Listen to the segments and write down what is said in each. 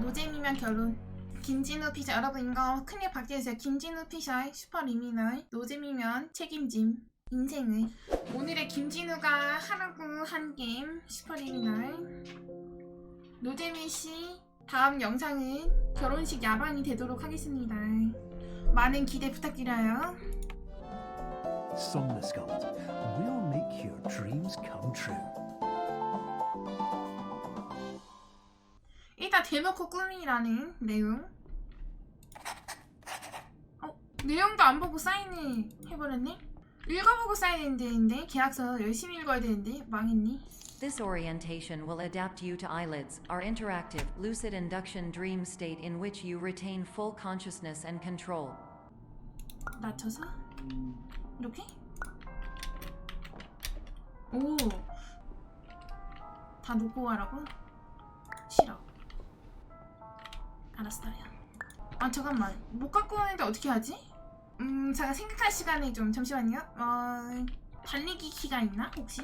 노잼이면 결혼. 김진우 피셜 여러분 이거 큰일 박제해주세요. 김진우 피셜 슈퍼리미널 노잼이면 책임짐 인생을. 오늘의 김진우가 하라고 한 게임 슈퍼리미널 노잼이 씨 다음 영상은 결혼식 야방이 되도록 하겠습니다. 많은 기대 부탁드려요. Somnosculpt will make your dreams come true. 일단 대놓고 꿈이라는 내용. 어, 내용도 안 보고 사인을 해버렸네? 읽어보고 사인해야 되는데 계약서 열심히 읽어야 되는데 망했니? This orientation will adapt you to eyelids, our interactive, lucid induction dream state in which you retain full consciousness and control. 낮춰서 이렇게? 오, 다 놓고 가라고? 싫어. 알았어요. 아 잠깐만, 못 갖고 오는데 어떻게 하지? 음, 제가 생각할 시간이 좀 잠시만요. 어, 달리기 키가 있나 혹시?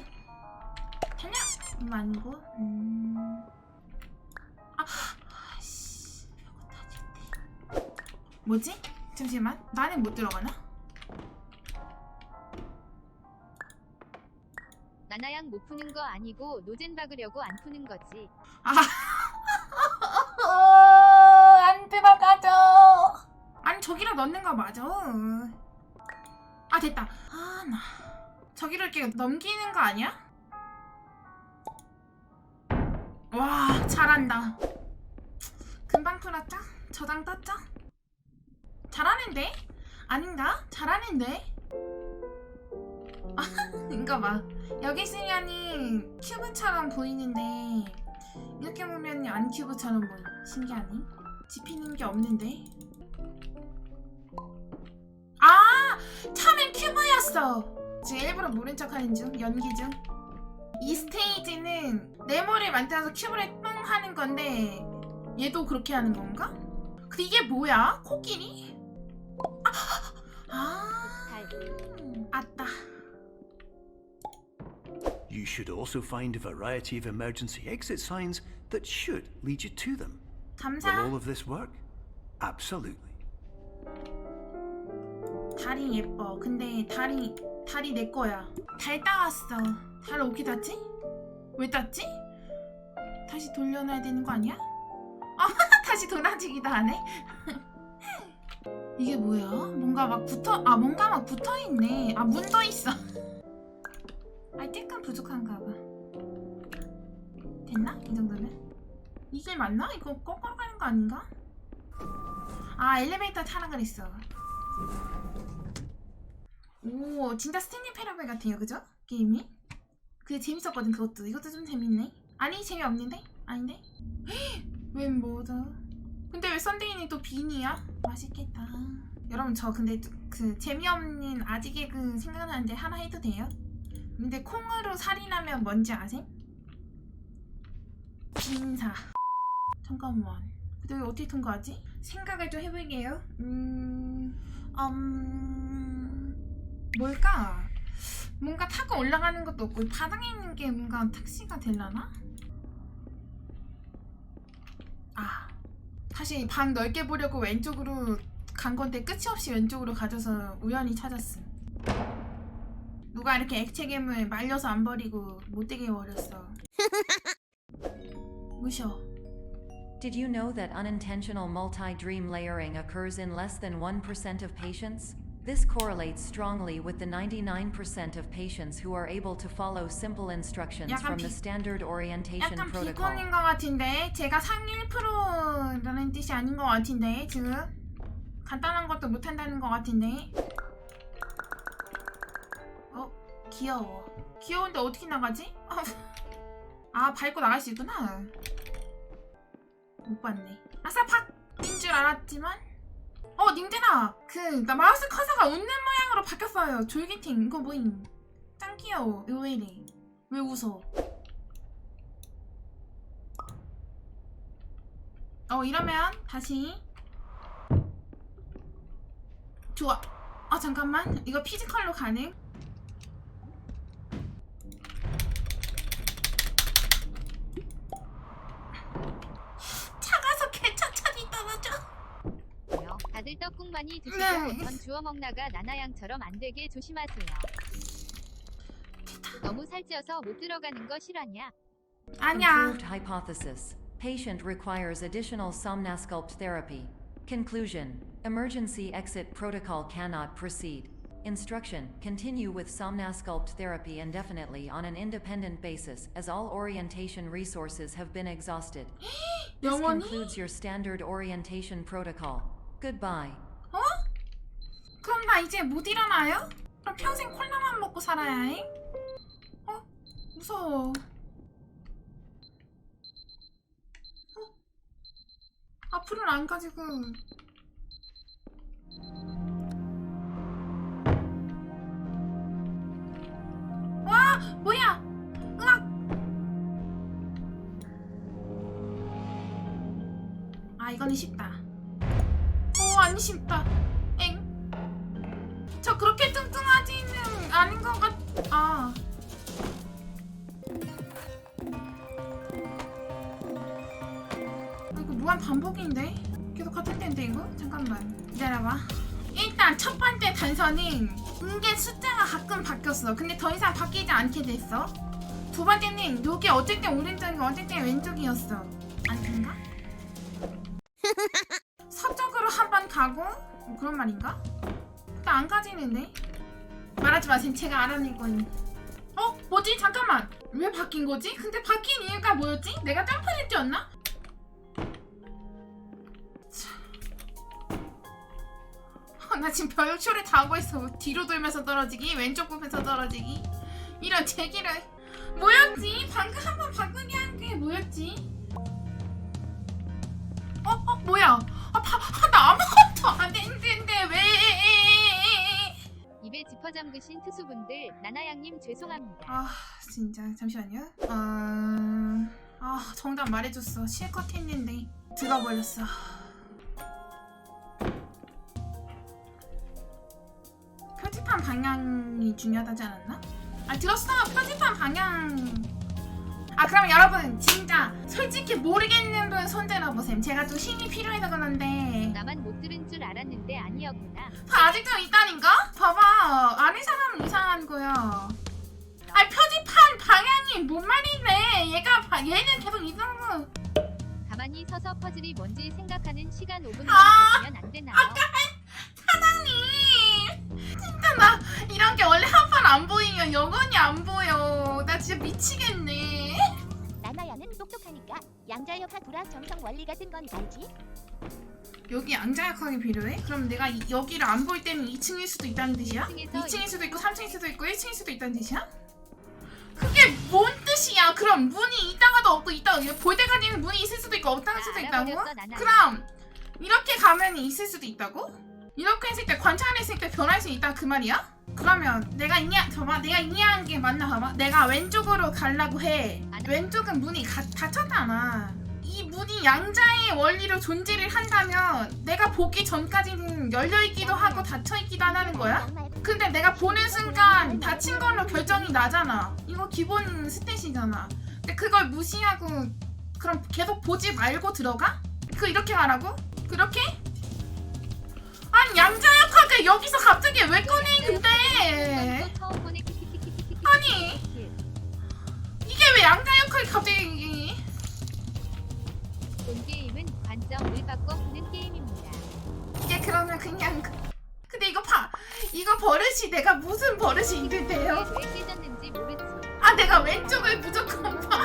달려! 이거 아니고, 음, 아, 아씨, 줬대. 뭐지? 잠시만, 나는 못 들어가나? 나나양 못 푸는 거 아니고 노젠 박으려고 안 푸는 거지. 아, 넣는 거 맞아. 아 됐다. 아 나 저기로 이렇게 넘기는 거 아니야? 와 잘한다. 금방 풀었죠? 저장 떴죠? 잘하는데? 아닌가? 잘하는데? 아, 이거 봐. 여기 있으면이 큐브처럼 보이는데 이렇게 보면 안 큐브처럼 보여. 신기하네. 집히는 게 없는데. 처음엔 큐브였어. 지금 일부러 모른 척하는 중, 연기 중. 이 스테이지는 네모를 만들어서 큐브를 뻥 하는 건데 얘도 그렇게 하는 건가? 근데 이게 뭐야? 코끼리? 아! 아! 아따. You should also find a variety of emergency exit signs that should lead you to them. Will 감사. all of this work? Absolutely. 달이 예뻐. 근데 달이 달이 내 거야. 달 따왔어. 달 어떻게 땄지? 왜 땄지? 다시 돌려놔야 되는 거 아니야? 아, 다시 돌아지기도 하네. 이게 뭐야? 뭔가 막 붙어 아 뭔가 막 붙어 있네. 아 문도 있어. 아 조금 부족한가 봐. 됐나? 이 정도면? 이게 맞나? 이거 거꾸로 가는 거 아닌가? 아 엘리베이터 타라 그랬어. 오 진짜 스탠리 패러벨 같아요 그죠? 게임이? 그게 재밌었거든 그것도 이것도 좀 재밌네 아니 재미없는데? 아닌데? 웬 뭐죠? 근데 왜 썬데이는 또 빈이야? 맛있겠다 여러분 저 근데 그 재미없는 아직 개그 생각나는데 하나 해도 돼요? 근데 콩으로 살이 나면 뭔지 아셈? 빈사 잠깐만 근데 왜 어떻게 통과하지? 생각을 좀 해볼게요 음... 음... 뭘까? 뭔가 타고 올라가는 것도 없고 바닥에 있는 게 뭔가 택시가 되려나? 아 다시 방 넓게 보려고 왼쪽으로 간 건데 끝이 없이 왼쪽으로 가져서 우연히 찾았음 누가 이렇게 액체 괴물 말려서 안 버리고 못되게 버렸어 무셔 Did you know that unintentional multi dream layering occurs in less than 1% of patients? This correlates strongly with the 99% of patients who are able to follow simple instructions from the 비- standard orientation 약간 protocol. 비건인 것 같은데 제가 상위 1%라는 뜻이 아닌 것 같은데 지금 간단한 것도 못한다는 것 같은데 어 귀여워 귀여운데 어떻게 나가지? 아 밟고 나갈 수 있구나 못 봤네 아싸 팍인 줄 알았지만 어 님들아. 그 나 마우스 커서가 웃는 모양으로 바뀌었어요. 졸기팅. 이거 뭐임? 짱 귀여워. 이거 왜 웃어? 어 이러면 다시. 좋아. 아 잠깐만. 이거 피지컬로 가능? 차가서 개 꺼져. 요 다들 떡국 많이 드시고 네. 전 주워 먹나가 나나양처럼 안 되게 조심하세요. 너무 살찌어서 못 들어가는 거 실화냐? 아니야. Improved hypothesis. Patient requires additional somnasculpt therapy. Conclusion. Emergency exit protocol cannot proceed. Instruction. Continue with somnasculpt therapy indefinitely on an independent basis as all orientation resources have been exhausted. This 영원히? concludes your standard orientation protocol. Goodbye. 어? 그럼 나 이제 못 일어나요? 그럼 평생 콜라만 먹고 살아야 해? 어? 무서워. 어? 앞으로는 안 가지고. 와! 뭐야! 으악! 아, 이거는 쉽다. 쉽다. 엥? 저 그렇게 뚱뚱하지는 않은 것 같... 아... 아, 이거 무한 반복인데? 계속 같은 데인데 이거? 잠깐만 기다려봐 일단 첫 번째 단서는 이게 숫자가 가끔 바뀌었어 근데 더 이상 바뀌지 않게 됐어 두 번째는 여기 땐 오른쪽이고 땐 왼쪽이었어 아닌가? 가고 뭐 그런 말인가? 근데 안 가지는데 말하지 마세요 제가 알아낼 거니 어? 뭐지? 잠깐만 왜 바뀐 거지? 근데 바뀐 이유가 뭐였지? 내가 점프를 뛰었나? 아, 나 지금 별초를 다 하고 있어 뒤로 돌면서 떨어지기 왼쪽 굽에서 떨어지기 이런 제기를 뭐였지? 방금 한 번 바꾸기 한게 뭐였지? 어? 어? 뭐야? 아, 바, 잠그신 투수분들 나나양님 죄송합니다. 아 진짜 잠시만요. 어... 아 정답 말해줬어. 실컷 했는데 들어버렸어. 표지판 방향이 중요하다지 않았나? 아 들었어. 표지판 방향. 아 그럼 여러분 진짜 솔직히 모르겠는 분 손들어 보셈. 제가 좀 힘이 필요해서 그런데 나만 못 들은 줄 알았는데 아니었구나. 다 아직도 있다니까? 봐봐 아는 사람은 이상한 거야 아 표지판 방향이 뭔 말이래 얘가 바, 얘는 계속 이상한 가만히 서서 퍼즐이 뭔지 생각하는 시간 5분 아! 가지면 안 되나요? 사장님 진짜 나 이런 게 원래 한 번 안 보이면 영원히 안 보여 나 진짜 미치겠네 양자역학 불합 정성 원리 같은 건 알지? 여기 양자역학이 필요해? 그럼 내가 이- 여기를 안 볼 때는 2층일 수도 있다는 뜻이야? 2층에서 2층일 수도 있고 3층일 수도 있고 1층일 수도 있다는 뜻이야? 그게 뭔 뜻이야? 그럼 문이 있다가도 없고 있다가 볼 때까지는 문이 있을 수도 있고 없다는 수도 있다고? 알아버렸어, 나나. 그럼 이렇게 가면 있을 수도 있다고? 이렇게 했을 때 관찰했을 때 변할 수 있다 그 말이야? 그러면 내가 이해 봐봐 내가 이해한 게 맞나 봐봐 내가 왼쪽으로 가려고 해 안- 왼쪽은 문이 가, 닫혔잖아 이 문이 양자의 원리로 존재를 한다면 내가 보기 전까지는 열려있기도 하고 닫혀있기도 하는 거야? 근데 내가 보는 순간 닫힌 걸로 결정이 나잖아. 이거 기본 스탯이잖아. 근데 그걸 무시하고 그럼 계속 보지 말고 들어가? 그 이렇게 말하고? 그렇게? 아니 양자역학을 여기서 갑자기 왜 꺼내 근데? 아니 갑자기 본 게임은 관점을 바꿔 푸는 게임입니다. 이게 그러면 그냥 근데 이거 봐 이거 버릇이 내가 무슨 버릇이 있는데요? 왜 깨졌는지 모르지. 아 내가 왼쪽을 무조건 봐